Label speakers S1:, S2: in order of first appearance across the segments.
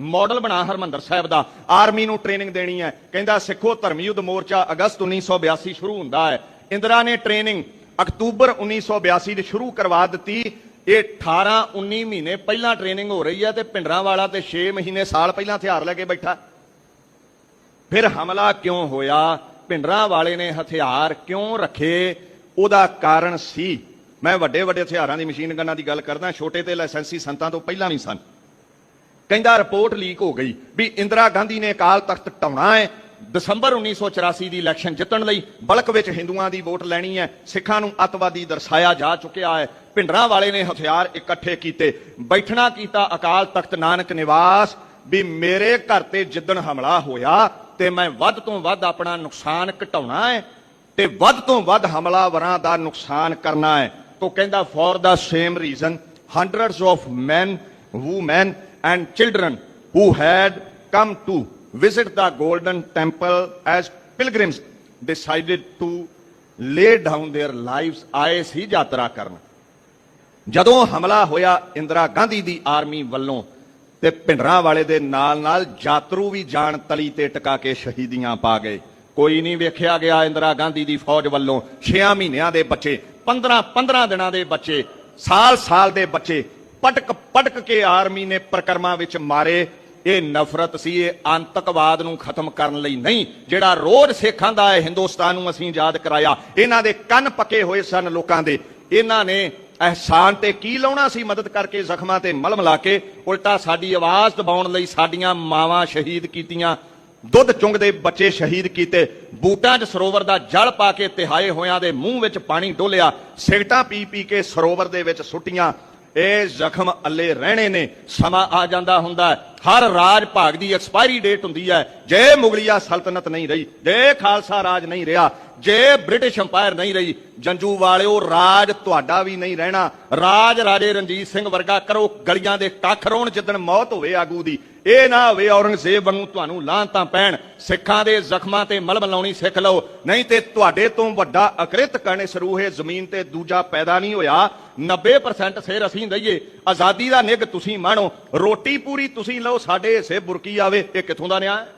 S1: Model ਬਣਾ ਹਰਮੰਦਰ ਸਾਹਿਬ ਦਾ। Army ਨੂੰ ਟ੍ਰੇਨਿੰਗ ਦੇਣੀ ਹੈ। ਕਹਿੰਦਾ ਸਿੱਖੋ ਧਰਮ ਯੁੱਧ ਮੋਰਚਾ ਅਗਸਤ 1982 ਸ਼ੁਰੂ ਹੁੰਦਾ ਹੈ। ਇੰਦਰਾ ਨੇ ਟ੍ਰੇਨਿੰਗ ਅਕਤੂਬਰ 1982 ਦੇ ਸ਼ੁਰੂ ਕਰਵਾ ਦਿੱਤੀ। ਇਹ 18 19 ਮਹੀਨੇ ਪਹਿਲਾਂ ਟ੍ਰੇਨਿੰਗ ਹੋ ਰਹੀ ਹੈ ਤੇ ਪਿੰਡਰਾਂ ਵਾਲਾ ਤੇ 6 ਮਹੀਨੇ ਸਾਲ ਪਹਿਲਾਂ ਹਥਿਆਰ ਲੈ ਕੇ ਬੈਠਾ। ਫਿਰ ਹਮਲਾ ਕਿਉਂ ਹੋਇਆ? ਭਿੰਡਰਾਂ ਵਾਲੇ ਨੇ ਹਥਿਆਰ ਕਿਉਂ ਰੱਖੇ? ਉਹਦਾ ਕਾਰਨ ਸੀ। ਮੈਂ ਵੱਡੇ ਵੱਡੇ ਹਥਿਆਰਾਂ ਦੀ ਮਸ਼ੀਨ ਗਨਾਂ ਦੀ ਗੱਲ ਕਰਦਾ। ਛੋਟੇ ਤੇ ਲਾਇਸੈਂਸੀ ਸੰਤਾਂ ਤੋਂ ਪਹਿਲਾਂ ਵੀ ਸਨ। ਕਹਿੰਦਾ ਰਿਪੋਰਟ ਲੀਕ ਹੋ ਗਈ ਵੀ ਇੰਦਰਾ ਗਾਂਧੀ ਨੇ ਅਕਾਲ ਤਖਤ ਢਾਉਣਾ ਹੈ। ਦਸੰਬਰ 1984 ਦੀ ਇਲੈਕਸ਼ਨ ਜਿੱਤਣ ਲਈ ਬਲਕ ਵਿੱਚ ਹਿੰਦੂਆਂ ਦੀ ਵੋਟ ਲੈਣੀ ਹੈ। ਸਿੱਖਾਂ ਨੂੰ ਅੱਤਵਾਦੀ ਦਰਸਾਇਆ ਜਾ ਚੁੱਕਿਆ ਹੈ। ਭਿੰਡਰਾਂ ਵਾਲੇ ਨੇ ਹਥਿਆਰ ਇਕੱਠੇ ਕੀਤੇ। ਬੈਠਣਾ ਕੀਤਾ ਅਕਾਲ ਤਖਤ ਨਾਨਕ ਨਿਵਾਸ ਵੀ ਮੇਰੇ ਘਰ ਤੇ ਜਿੱਦਣ ਹਮਲਾ ਹੋਇਆ ਤੇ ਮੈਂ ਵੱਧ ਤੋਂ ਵੱਧ ਆਪਣਾ ਨੁਕਸਾਨ ਘਟਾਉਣਾ ਹੈ ਤੇ ਵੱਧ ਤੋਂ ਵੱਧ ਹਮਲਾਵਰਾਂ ਦਾ ਨੁਕਸਾਨ ਕਰਨਾ ਹੈ। ਤੋ ਕਹਿੰਦਾ for the same reason hundreds of men, women and children who had come to visit the golden temple as pilgrims decided to lay down their lives ਆਏ ਸੀ ਯਾਤਰਾ ਕਰਨ ਜਦੋਂ ਹਮਲਾ ਹੋਇਆ ਇੰਦਰਾ ਗਾਂਧੀ ਦੀ ਆਰਮੀ ਵੱਲੋਂ ਤੇ ਭਿੰਡਰਾਂ ਵਾਲੇ ਦੇ ਨਾਲ ਨਾਲ ਯਾਤਰੂ ਵੀ ਜਾਨ ਤਲੀ ਤੇ ਟਿਕਾ ਕੇ ਸ਼ਹੀਦੀਆਂ ਪਾ ਗਏ ਕੋਈ ਨਹੀਂ ਵੇਖਿਆ ਗਿਆ ਇੰਦਰਾ ਗਾਂਧੀ ਦੀ ਫੌਜ ਵੱਲੋਂ 6 ਮਹੀਨਿਆਂ ਦੇ ਬੱਚੇ 15 15 ਦਿਨਾਂ ਦੇ ਬੱਚੇ ਸਾਲ ਸਾਲ ਦੇ ਬੱਚੇ ਪਟਕ ਪਟਕ ਕੇ ਆਰਮੀ ਨੇ ਪ੍ਰਕਰਮਾਂ ਵਿੱਚ ਮਾਰੇ। ਇਹ ਨਫ਼ਰਤ ਸੀ, ਇਹ ਆਤੰਕਵਾਦ ਨੂੰ ਖਤਮ ਕਰਨ ਲਈ ਨਹੀਂ, ਜਿਹੜਾ ਰੋਜ਼ ਸਿੱਖਾਂ ਦਾ ਹੈ ਹਿੰਦੁਸਤਾਨ ਨੂੰ ਅਸੀਂ ਯਾਦ ਕਰਾਇਆ। ਇਹਨਾਂ ਦੇ ਕੰਨ ਪੱਕੇ ਹੋਏ ਸਨ ਲੋਕਾਂ ਦੇ। ਇਹਨਾਂ ਨੇ ਅਹਿਸਾਨ ਤੇ ਕੀ ਲਾਉਣਾ ਸੀ ਮਦਦ ਕਰਕੇ ਜ਼ਖਮਾਂ ਤੇ ਮਲਮ ਲਾ ਕੇ? ਉਲਟਾ ਸਾਡੀ ਆਵਾਜ਼ ਦਬਾਉਣ ਲਈ ਸਾਡੀਆਂ ਮਾਵਾਂ ਸ਼ਹੀਦ ਕੀਤੀਆਂ। ਦੁੱਧ ਚੁੰਗਦੇ ਬੱਚੇ ਸ਼ਹੀਦ ਕੀਤੇ। ਬੂਟਾਂ 'ਚ ਸਰੋਵਰ ਦਾ ਜਲ ਪਾ ਕੇ ਤਿਹਾਏ ਹੋਇਆਂ ਦੇ ਮੂੰਹ ਵਿੱਚ ਪਾਣੀ ਡੋਲਿਆ। ਸਿਗਟਾਂ ਪੀ ਪੀ ਕੇ ਸਰੋਵਰ ਦੇ ਵਿੱਚ ਸੁੱਟੀਆਂ। ਇਹ ਜ਼ਖਮ ਅੱਲੇ ਰਹਿਣੇ ਨੇ, ਸਮਾਂ ਆ ਜਾਂਦਾ ਹੁੰਦਾ ਹਰ ਰਾਜ ਭਾਗ ਦੀ ਐਕਸਪਾਇਰੀ ਡੇਟ ਹੁੰਦੀ ਹੈ। ਜੇ ਮੁਗਲਿਆ ਸਲਤਨਤ ਨਹੀਂ ਰਹੀ, ਜੇ ਖਾਲਸਾ ਰਾਜ ਨਹੀਂ ਰਿਹਾ, ਜੇ ਬ੍ਰਿਟਿਸ਼ ਅੰਪਾਇਰ ਨਹੀਂ ਰਹੀ, ਜੰਜੂ ਵਾਲਿਓ, ਰਾਜ ਤੁਹਾਡਾ ਵੀ ਨਹੀਂ ਰਹਿਣਾ। ਰਾਜ ਰਾਜੇ ਰਣਜੀਤ ਸਿੰਘ ਵਰਗਾ ਕਰੋ ਗਲੀਆਂ ਦੇ ਕੱਖ ਰੋਣ ਜਿੱਦਣ ਮੌਤ ਹੋਵੇ ਆਗੂ ਦੀ। ਇਹ ਨਾ ਹੋਵੇ ਔਰੰਗਜ਼ੇਬ ਵਾਂਗੂ ਤੁਹਾਨੂੰ ਲਾਂਤਾਂ ਪੈਣ। ਸਿੱਖਾਂ ਦੇ ਜ਼ਖਮਾਂ ਤੇ ਮਲਮ ਲਾਉਣੀ ਸਿੱਖ ਲਓ। ਨਹੀਂ ਤੇ ਤੁਹਾਡੇ ਤੋਂ ਵੱਡਾ ਅਕ੍ਰਿਤ ਕਰਨੇ ਸਰੂਹੇ ਜ਼ਮੀਨ ਤੇ ਦੂਜਾ ਪੈਦਾ ਨਹੀਂ ਹੋਇਆ। 90% ਸਿਰ ਅਸੀਂ ਦਈਏ। ਆਜ਼ਾਦੀ ਦਾ ਨਿੱਘ ਤੁਸੀਂ ਮਾਣੋ। ਰੋਟੀ ਪੂਰੀ ਤੁਸੀਂ ਲਓ, ਸਾਡੇ ਹਿੱਸੇ ਬੁਰਕੀ ਆਵੇ, ਇਹ ਕਿੱਥੋਂ ਦਾ ਨਿਆਂ ਹੈ?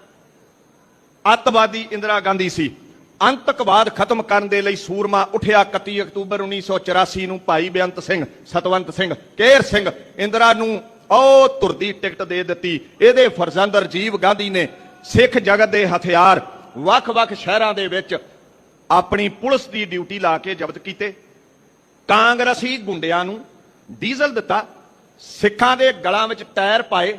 S1: ਅੱਤਵਾਦੀ ਇੰਦਰਾ ਗਾਂਧੀ ਸੀ। ਅੰਤਕਵਾਦ ਖਤਮ ਕਰਨ ਦੇ ਲਈ ਸੂਰਮਾ ਉੱਠਿਆ 31 ਅਕਤੂਬਰ 1984 ਨੂੰ ਭਾਈ ਬੇਅੰਤ ਸਿੰਘ, ਸਤਵੰਤ ਸਿੰਘ, ਕੇਰ ਸਿੰਘ, ਇੰਦਰਾ ਨੂੰ ਉਹ ਤੁਰਦੀ ਟਿਕਟ ਦੇ ਦਿੱਤੀ। ਇਹਦੇ ਫਰਜ਼ੰਦ ਰਜੀਵ ਗਾਂਧੀ ਨੇ ਸਿੱਖ ਜਗਤ ਦੇ ਹਥਿਆਰ ਵੱਖ-ਵੱਖ ਸ਼ਹਿਰਾਂ ਦੇ ਵਿੱਚ ਆਪਣੀ ਪੁਲਿਸ ਦੀ ਡਿਊਟੀ ਲਾ ਕੇ ਜ਼ਬਤ ਕੀਤੇ। ਕਾਂਗਰਸੀ ਗੁੰਡਿਆਂ ਨੂੰ ਡੀਜ਼ਲ ਦਿੱਤਾ ਸਿੱਖਾਂ ਦੇ ਗਲਾਂ ਵਿੱਚ ਟਾਇਰ ਪਾਏ